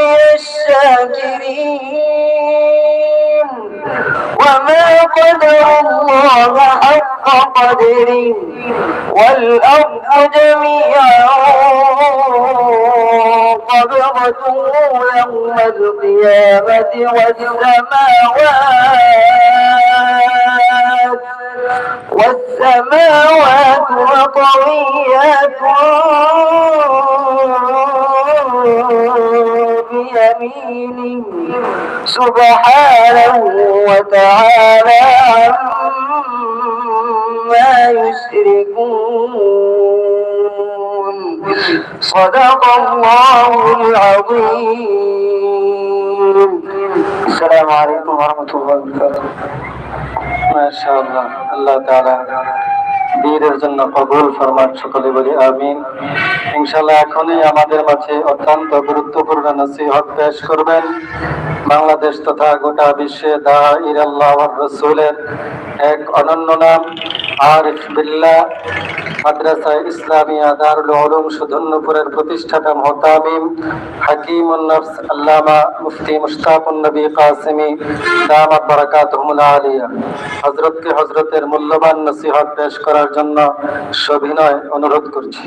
من الشاكرين وما قدر الله حق قدره والأرض جميعا قبضته يوم القيامة والسماوات. والسماوات مطويات. سبحانه وتعالى عما يشركون. صدق الله العظيم. السلام عليكم ورحمة الله وبركاته. ما شاء الله. الله تعالى. বীরের জন্য কবুল ফরমান সকলে বলি, আমিন। ইনশাআল্লাহ এখনই আমাদের মাঝে অত্যন্ত গুরুত্বপূর্ণ নসিহত পেশ করবেন। বাংলাদেশ তথা গোটা বিশ্বে দা ইরাল্লাহ রসুলের এক অনন্য নাম। আরিফ বিল্লাহ, মাদ্রাসা ইসলামিয়া দারুল উলুম সুধন্যপুরের প্রতিষ্ঠাতা মোহতামিম, হাকিমুন নফস, আল্লামা মুফতি মুশতাকুন নবী কাসিমি দামাত বারাকাতুহুল আলিয়া। হযরতকে হযরতের মূল্যবান নসিহত পেশ করার জন্য সবিনয় অনুরোধ করছি।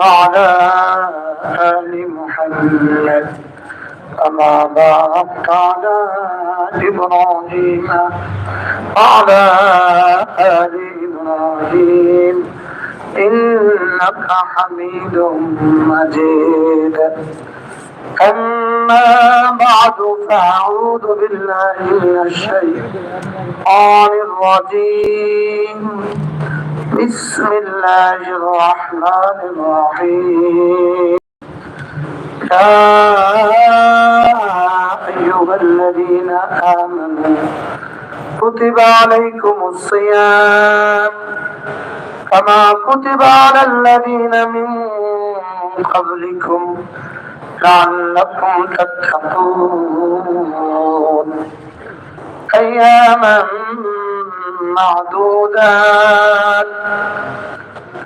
وعلى آل محمد كما باركت على إبراهيم وعلى آل إبراهيم. إنك حميد مجيد. أما بعد فأعوذ بالله من الشيطان الرجيم. بسم الله الرحمن الرحيم. يا أيها الذين آمنوا كتب عليكم الصيام كما كتب على الذين من قبلكم لعلكم تتقون. أياما معدودات.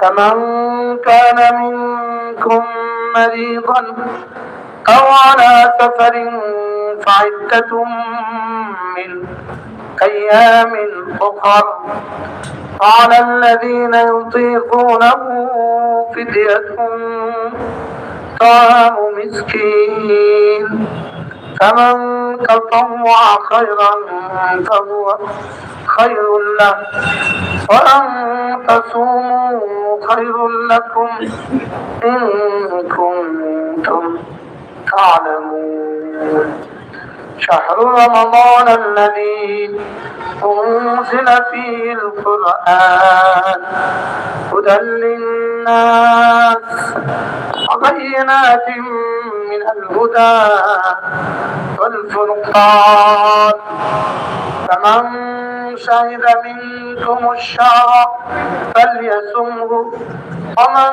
فمن كان منكم مريضا أو على سفر فعدة من أيام أخر على الذين يطيقونه فدية طعام مسكين. فمن تطوع خيرا فهو خير له وأن تصوموا خير لكم إن كنتم تعلمون. شهر رمضان الذي أنزل فيه القرآن هدى للناس وبينات من الهدى والفرقان. فمن شهد منكم الشهر فليصمه ومن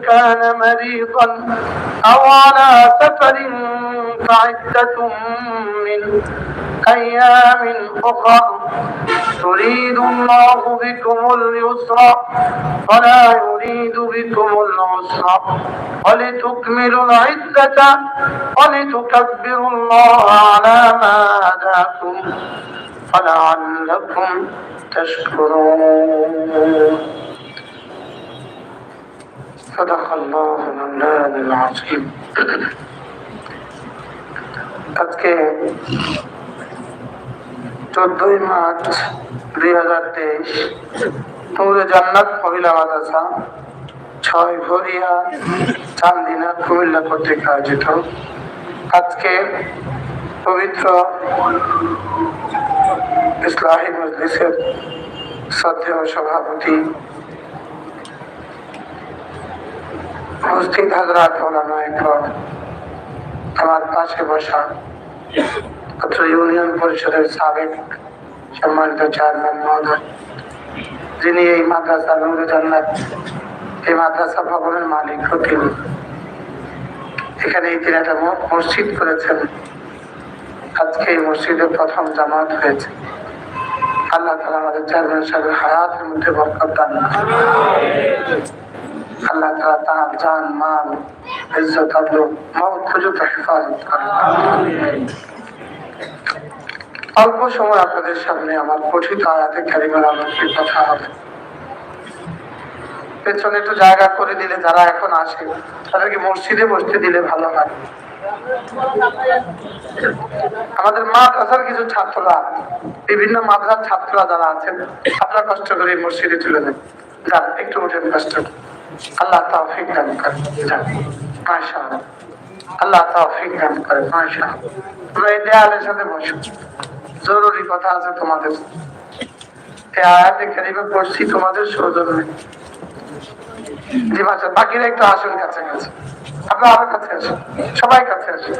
كان مريضا أو على سفر فعدة من أيام أخر يريد الله بكم اليسر ولا يريد بكم العسر. ولتكملوا العدة ولتكبروا الله على ما هداكم. ولعلكم تشكرون صدق الله مولانا العظيم আজকে চোদ্দই মার্চ দুই হাজার তেইশ তোমরা জান্নাত মহিলা মাদ্রাসা ছয় ভরিয়া চান্দিনা কুমিল্লা কর্তৃক আয়োজিত আজকে পবিত্র ইসলাহী মজলিসের শ্রদ্ধেয় সভাপতি উপস্থিত হাজরাত আমার পাশে বসা অত্র ইউনিয়ন পরিষদের সাবেক সম্মানিত চেয়ারম্যান মহোদয়, যিনি এই মাদ্রাসা নুরু জান্নাত এই মাদ্রাসা ভবনের মালিক হতেন এখানে তিনি একটা মসজিদ করেছেন। আজকে এই মসজিদে প্রথম জামাত হয়েছে। আল্লাহ তালা আমাদের চেয়ারম্যান সাহেবের হায়াতের মধ্যে বরকত দান আল্লাহ তালা তার জান ইজ্জত মৌত পর্যন্ত হেফাজত করেন। অল্প সময় আপনাদের সামনে আমার পঠিত আয়াতে আলোকের কথা হবে। পেছনে একটু জায়গা করে দিলে যারা এখন আসে তাদেরকে মসজিদে বসতে দিলে ভালো হয়। আমাদের মাদ্রাসার কিছু ছাত্ররা, বিভিন্ন মাদ্রাসার ছাত্ররা যারা আছেন, আপনারা কষ্ট করে মসজিদে তুলে দেন। যান, একটু উঠেন, কষ্ট আল্লাহ তাওফিক দান করেন। মাশাআল্লাহ। আল্লাহ তাওফিক দান করেন, মাশাআল্লাহ। তোমরা এই দেয়ালের সাথে বসো। জরুরি কথা আছে তোমাদের। আয়াতে কারিমে পড়ছি, তোমাদের সৌজন্যে। জি বাকিরা একটু আসুন কাছে কাছে আপনারা আমার কাছে আসুন সবাই কাছে আসুন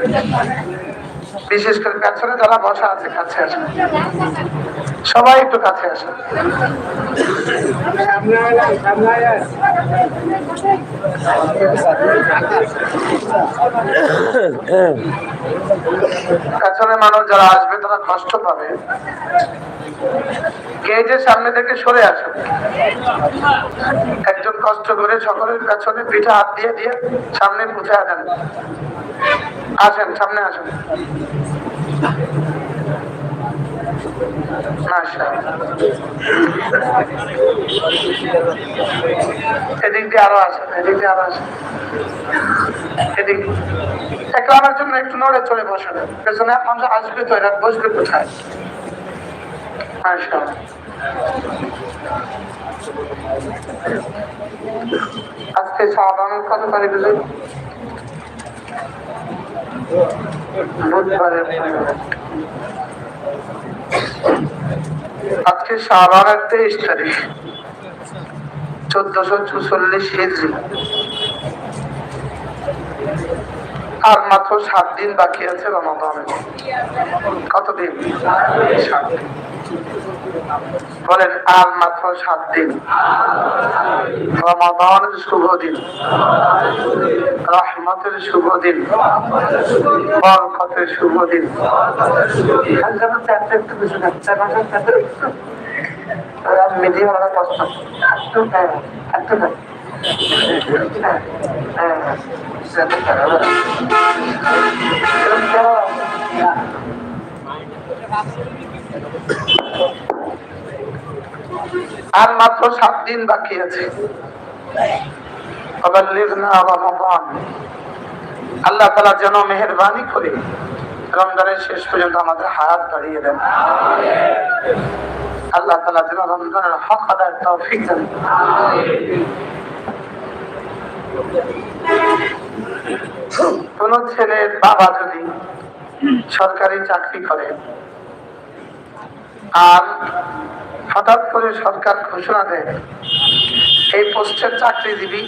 বিশেষ করে পেছনে যারা বসা আছে, কাছে আসুন সবাই একটু কাছে আসুন পেছনে মানুষ যারা আসবে, তারা কষ্ট পাবে। গেটের সামনে থেকে সরে আসুন একজন কষ্ট করে সকলের পেছনে পিঠে হাত দিয়ে দিয়ে সামনে দেন। আসেন, সামনে আসুন। আরও আসেন আরও আসেন। এদিক। একলামের জন্য একটু নড়ে চলে বসেন পেছনে মানুষ আসবে তো এরা বসবে কোথায়? আজকে সাধারণ কত তারিখ হলো? বুধবারে। আজকে শাহবানের তেইশ তারিখ। চোদ্দশো চুচল্লিশ মাত্র সাত দিন বাকি আছে রমাদানের কতদিন। বলেন আর মাত্র সাত দিন রমাদানের শুভ দিন রহমতের শুভ দিন বরকতের শুভ দিন মিডিয়া কষ্ট হ্যাঁ হ্যাঁ হ্যাঁ হ্যাঁ আর মাত্র সাত দিন বাকি আছে। আল্লাহ তালা যেন মেহরবানি করে রমজানের শেষ পর্যন্ত আমাদের হাত বাড়িয়ে দেন। আল্লাহ তালা যেন রমজানের হক আদায় তৌফিক দেন। কোন ছেলের বাবা যদি সরকারি চাকরি করে আর হঠাৎ করে সরকার ঘোষণা দেয়, এই পোস্টের চাকরিজীবী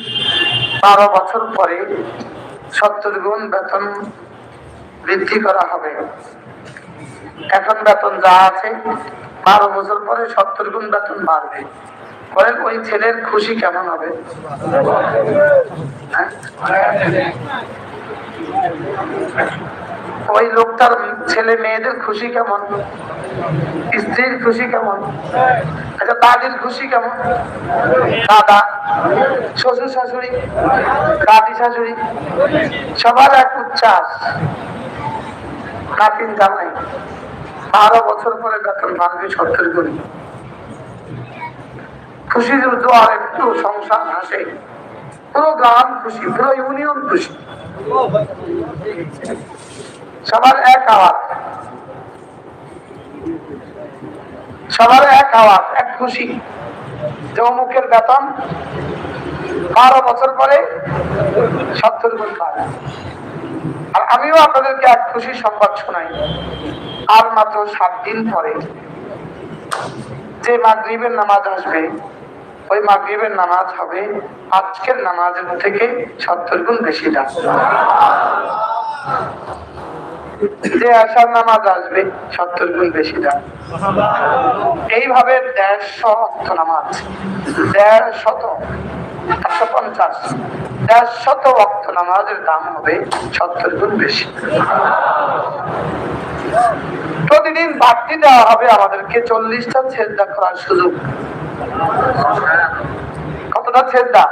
বারো বছর পরে সত্তর গুণ বেতন বৃদ্ধি করা হবে। এখন বেতন যা আছে, বারো বছর পরে সত্তর গুণ বেতন বাড়বে। ওই ছেলের খুশি কেমন হবে? হ্যাঁ? ওই লোকটার ছেলে মেয়েদের খুশি কেমন? স্ত্রীর খুশি কেমন? আচ্ছা দাদির খুশি কেমন? দাদা, শ্বশুর শাশুড়ি, দাদি শাশুড়ি, সবার এক উচ্ছ্বাস। নাতিন জামাই বারো বছর পরে বেতন ভাঙবে সত্তর গুণ। খুশি জোয়ার একটু সংসার পুরো গ্রাম খুশি পুরো ইউনিয়ন খুশি। সবার এক আওয়াজ। সবার এক আওয়াজ, এক খুশি। বেতন বারো বছর পরে সত্তর গুণ আর আমিও আপনাদেরকে এক খুশি সংবাদ শোনাই। আর মাত্র সাত দিন পরে যে মাগরিবের নামাজ আসবে ওই মাগরিবের নামাজ হবে। আজকের নামাজের থেকে সত্তর গুণ বেশি দাম যে আসার নামাজ আসবে, সত্তর গুণ বেশি এইভাবে দেড়শো অক্ত নামাজ দেড় শত একশো পঞ্চাশ দেড় শত অক্ত নামাজের দাম হবে সত্তর গুণ বেশি। প্রতিদিন বাড়তি দেওয়া হবে আমাদেরকে চল্লিশটা ছেদা করার সুযোগ। কতটা ছেদা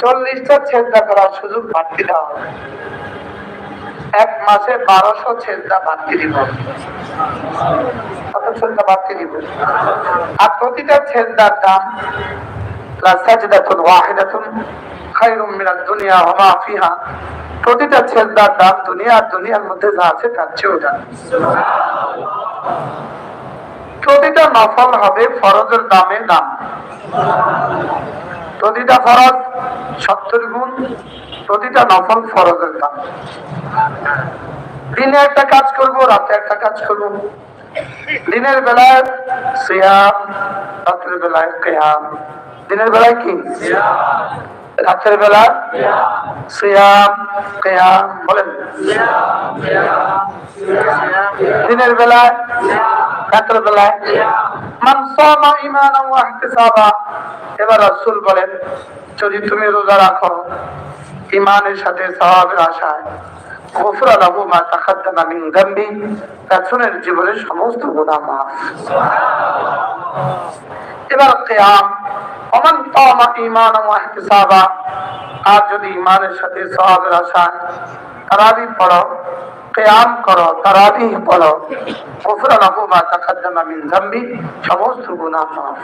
চল্লিশটা ছেদা করার সুযোগ বাড়তি দেওয়া এক মাসে বারোশো ছেদা বাড়তি দিব। কত ছেদা বাড়তি দিব? আর প্রতিটা ছেদার দাম লাসাজদাতুন ওয়াহিদাতুন খায়রুম মিনাদ দুনিয়া ওয়া ফিহা। প্রতিটা ছেদার দাম দুনিয়া আর দুনিয়ার মধ্যে যা আছে তার চেয়েও দাম। প্রতিটা নফল হবে ফরজের দামে দাম। প্রতিটা ফরজ, সত্তর গুণ। প্রতিটা নফল, ফরজের দাম। দিনে একটা কাজ করব, রাতে একটা কাজ করব। দিনের বেলায় সিয়াম, রাতের বেলায় কেয়াম। দিনের বেলায় কি? রাতের বেলা সিয়াম, কেয়াম, বলেন। দিনের বেলায় এবার রাসূল বলেন, যদি তুমি রোজা রাখো ইমানের সাথে সওয়াবের আশায় সমস্ত এবার আর যদি ইমানের সাথে সওয়াবের আশায়, তারাবি পড়ো কিয়াম করো, তারাবি পড়ো মা সমস্ত গুনাহ মাফ।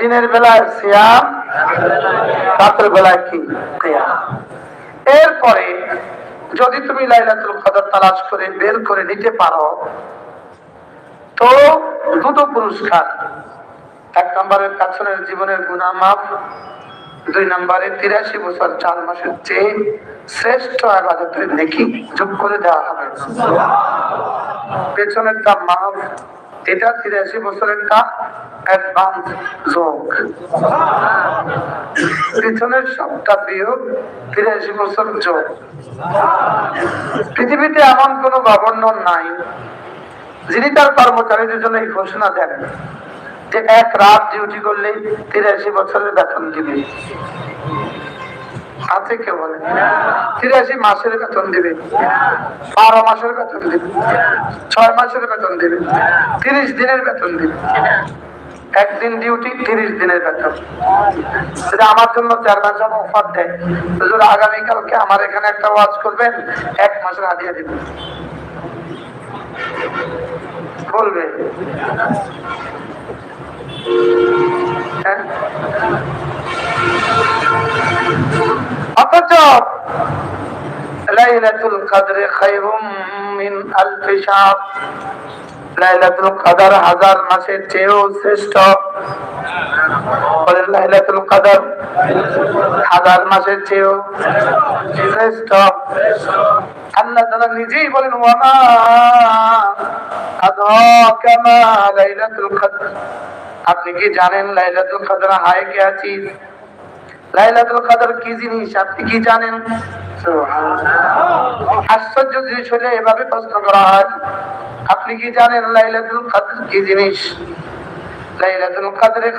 দিনের বেলায় সিয়াম, রাতের বেলায় কি? কিয়াম এরপরে যদি তুমি লাইলাতুল কদর তালাশ করে বের করে নিতে পারো, তো দুটো পুরস্কার। এক নম্বরের পেছনের জীবনের গুণা মাফ দুই নম্বরে তিরাশি বছর চার মাসের চেয়ে শ্রেষ্ঠ আবাদতের নেকি যোগ করে দেওয়া হবে। পেছনের তা মাফ এটা তিরাশি বছরের তা অ্যাডভান্স যোগ। সবটা বিয়োগ তিরাশি বছর যোগ। পৃথিবীতে এমন কোন গভর্নর নাই যিনি তার কর্মচারীদের জন্য এই ঘোষণা দেন। যে এক রাত ডিউটি করলে তিরাশি বছরের বেতন দিবে। আছে কেউ বলে? তিরাশি মাসের বেতন দিবে। বারো মাসের বেতন দিবে। ছয় মাসের বেতন দিবে। তিরিশ দিনের বেতন দিবে। একদিন ডিউটি তিরিশ দিনের বেতন। যদি আমার জন্য চেয়ারম্যান সাহেব অফার দেয় হুজুর আগামীকালকে আমার এখানে একটা ওয়াজ করবেন, এক মাসের হাদিয়া দিবেন। বলবে? অথচ লাইলাতুল কদরে খায়রুম মিন আলফি শাহর লাইলাতুল কদর হাজার মাসের চেয়েও শ্রেষ্ঠ বলেন লাইলাতুল কদর হাজার মাসের চেয়েও শ্রেষ্ঠ আল্লাহ তাআলা নিজেই বলেন ওয়ামা আদরাকা মা লাইলাতুল কদর আপনি কি জানেন লাইলাতুল কদর হায় কে আছি? লাইলাতুল কদর কি জিনিস? আপনি কি জানেন। আশ্চর্য জিনিস হলে এভাবে প্রশ্ন করা হয়। আপনি কি জানেন লাইলাতুল কদর কি জিনিস? লাইলাতুল কদরে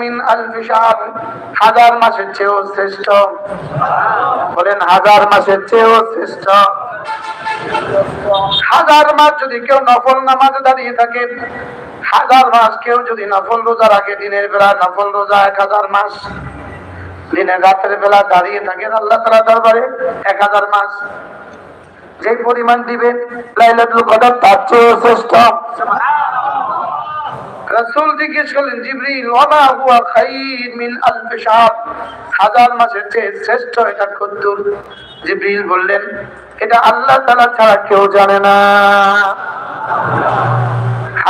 মিন আলফি শাহর হাজার মাসের চেয়েও শ্রেষ্ঠ। বলেন হাজার মাসের চেয়েও শ্রেষ্ঠ। হাজার মাস যদি কেউ নফল নামাজে দাঁড়িয়ে থাকে হাজার মাস কেউ যদি নফল রোজা রাখে দিনের বেলা নফল রোজা এক হাজার মাস দিনের রাতের বেলা দাঁড়িয়ে থাকেন আল্লাহ তালা দরবারে এক হাজার মাস। যে পরিমাণ দিবেন, লাইলাতুল কদর তার চেয়েও শ্রেষ্ঠ। রাসূল জিজ্ঞেস করলেন হুয়া খাইর মিন আলফ শাহর? হাজার মাসের চেয়ে শ্রেষ্ঠ এটা কদ্দুর। জিবরিল বললেন, এটা আল্লাহ তাআলা ছাড়া কেউ জানে না।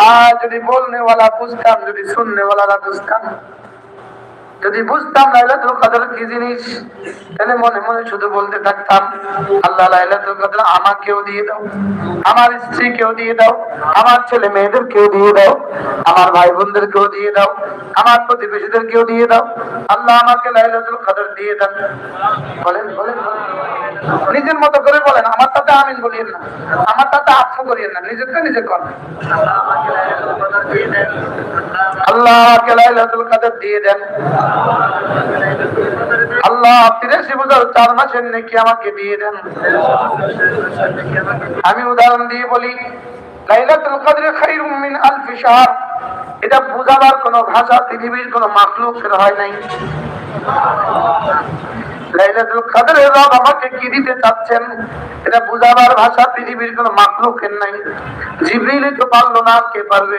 হ্যাঁ যদি বলনে ওয়ালা বুঝতাম যদি শুননে ওয়ালারা বুঝতাম যদি বুঝতাম লাইলাতুল কদর কি জিনিস, তাহলে মনে মনে শুধু বলতে থাকতাম, আল্লাহ লাইলাতুল কদর আমাকেও দিয়ে দাও, আমার স্ত্রীকেও দিয়ে দাও, আমার ছেলে মেয়েদেরকেও দিয়ে দাও, আমার ভাই বোনদেরকেও দিয়ে দাও, আমার প্রতিবেশীদেরকেও দিয়ে দাও, আল্লাহ আমাকে লাইলাতুল কদর দিয়ে দেন। বলেন বলেন। নিজের মতো করে বলেন, আমার তাতে আমিন বলিয়েন না, আমার তাতে আচ্ছা করিয়েন না, নিজেরটা নিজে আল্লাহ আমাকে লাইলাতুল কদর দিয়ে দেন। আল্লাহ, তিরাশি বছর, চার মাসের নাকি আমাকে দেন। আমি উদাহরণ দিয়ে বলি এটা বোঝাবার কোন ভাষা, পৃথিবীর কোন হয় নাই। লাইলাতুল আমাকে কি দিতে চাচ্ছেন? এটা বুঝাবার ভাষা, পৃথিবীর কোন মাখলুকের নাই। জিবরিল তো পারল না, কে পারবে?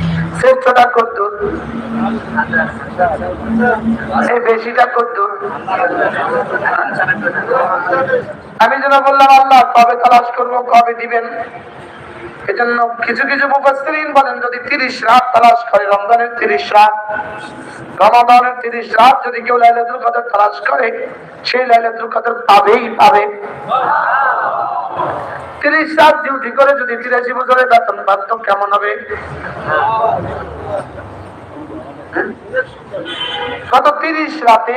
শ্রেষ্ঠটা কদ্দুর এই বেশিটা কদ্দুর আমি যেন বললাম, আল্লাহ, কবে তালাশ করব, কবে দিবেন? এজন্য কিছু কিছু মুফাসসিরিন বলেন, যদি 30 রাত তালাশ করে, রমজানের 30 রাত, রমাদানের 30 রাত যদি কেউ লাইলাতুল কদর তালাশ করে, সেই লাইলাতুল কদর পাবেই পাবে। 30 রাত ডিউটি করে যদি 83 বছরের বেতন পাত কেমন হবে? গত 30 রাতে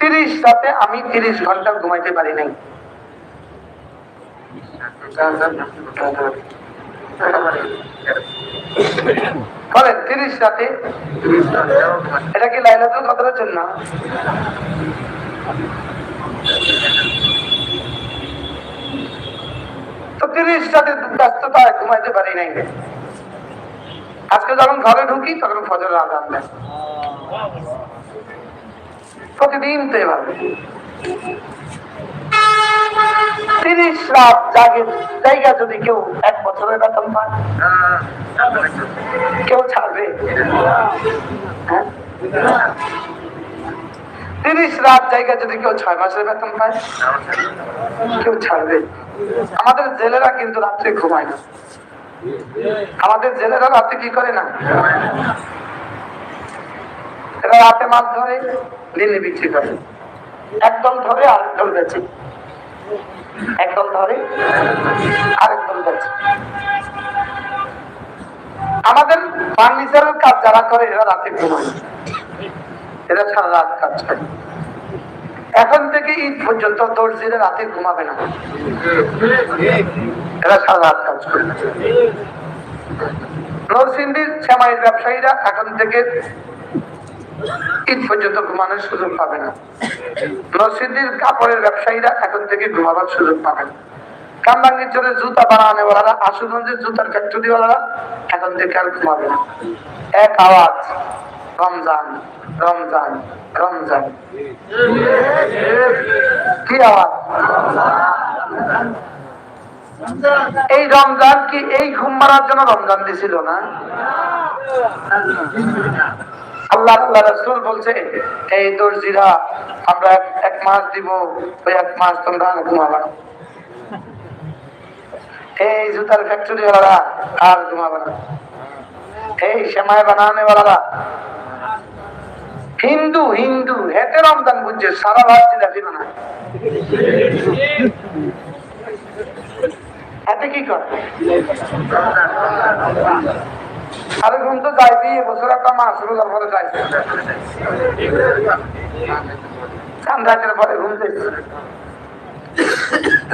30 রাতে আমি 30 ঘণ্টা ঘুমাইতে পারি নাই। তিরিশ রাতে? এটা কি লাইলাতুল কদরের জন্য? তো তিরিশ রাতে ব্যস্ততায় ঘুমাইতে পারি নাই। আজকে যখন ঘরে ঢুকি, তখন ফজর আজান দেয়। প্রতিদিন তো এভাবে। তিরিশ রাত জাগে, জায়গা যদি কেউ এক বছরের বেতন পায়, কেউ ছাড়বে। হ্যাঁ? তিরিশ রাত জায়গা যদি কেউ ছয় মাসের বেতন পায়, কেউ ছাড়বে। আমাদের জেলেরা কিন্তু রাত্রে ঘুমায় না। আমাদের জেলেরা রাতে কি করে না? এরা রাতে মাছ ধরে দিনে বিক্রি করে। একদম ধরে আরেকদম বেচে। একদম ধরে আরেকদম বেচে। আমাদের ফার্নিচারের কাজ যারা করে, এরা রাতে ঘুমায় এরা সারা রাত কাজ করে। এখন থেকে ঈদ পর্যন্ত দর্জিরা রাতে ঘুমাবে না। এরা সারা রাত কাজ করে। নরসিংদীর ব্যবসায়ীরা এখন থেকে ঈদ পর্যন্ত ঘুমানোর সুযোগ পাবে না। কাপড়ের ব্যবসায়ীরা এখন থেকে ঘুমাবার সুযোগ পাবে না। জুতা বানানোওয়ালারা আশুগঞ্জের জুতার ফ্যাক্টরি ফ্যাক্টরিওয়ালারা এখন থেকে আর ঘুমাবে না। এক আওয়াজ। রমজান রমজান রমজান। কি এই রমজান কি, এই ঘুম মারার জন্য রমজান দিছিল না? আল্লাহ আল্লাহ রসুল বলছে, এই দর্জিরা, আমরা এক- মাস দিব, ওই এক মাস তোমরা ঘুমাবা এই জুতার ফ্যাক্টরি আর ঘুমাবে এই বানানে হিন্দু হিন্দু হেতে রমজান বুঝছে, সারা রাত জিলাপি বানায় এতে কি করে? ঘুম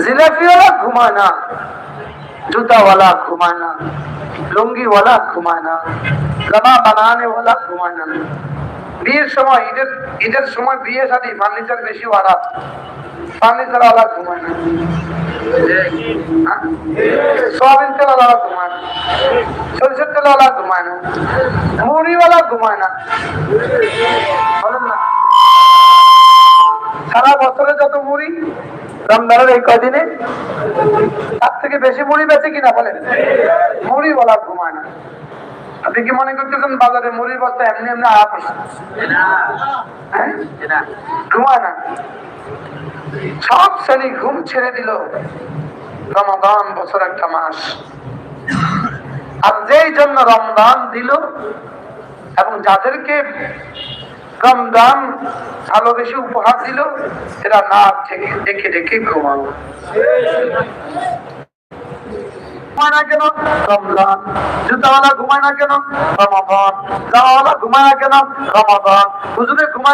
জিলাপিওয়ালা ঘুমায় না, জুতাওয়ালা ঘুমায় না, লুঙ্গিওয়ালা ঘুমায় না, জামা বানানে ঘুমায় না। বিয়ের সময়, ঈদের ঈদের সময় বিয়ে শাদী ফার্নিচার বেশি ওয়ারা ফার্নিচার ওয়ালা ঘুমায় না। সোয়াবিন তেল ঘুমায় ঘুমায় না। মুড়িওয়ালা ঘুমায় না। বলেন না। সারা বছরে যত মুড়ি, রমজানের এই কদিনে তার থেকে বেশি মুড়ি বেঁচে কিনা বলেন? মুড়ি বলা ঘুমায় না। আপনি কি মনে করতেছেন বাজারে মুড়ির বস্তা এমনি এমনি আপ হ্যাঁ? ঘুমায় না। সব শ্রেণি ঘুম ছেড়ে দিল। রমাদান বছর একটা মাস। আর যেই জন্য রমদান দিল, এবং যাদেরকে রমদান ভালো বেশি উপহার দিল, এরা না দেখে দেখে ঘুমাবো ঘুমায় না কেন? রমজান। জুতাওয়ালা ঘুমায় না কেন? রমাদান। যাওয়ালা ঘুমায় না কেন? রমাদান। হুজুরে ঘুমায়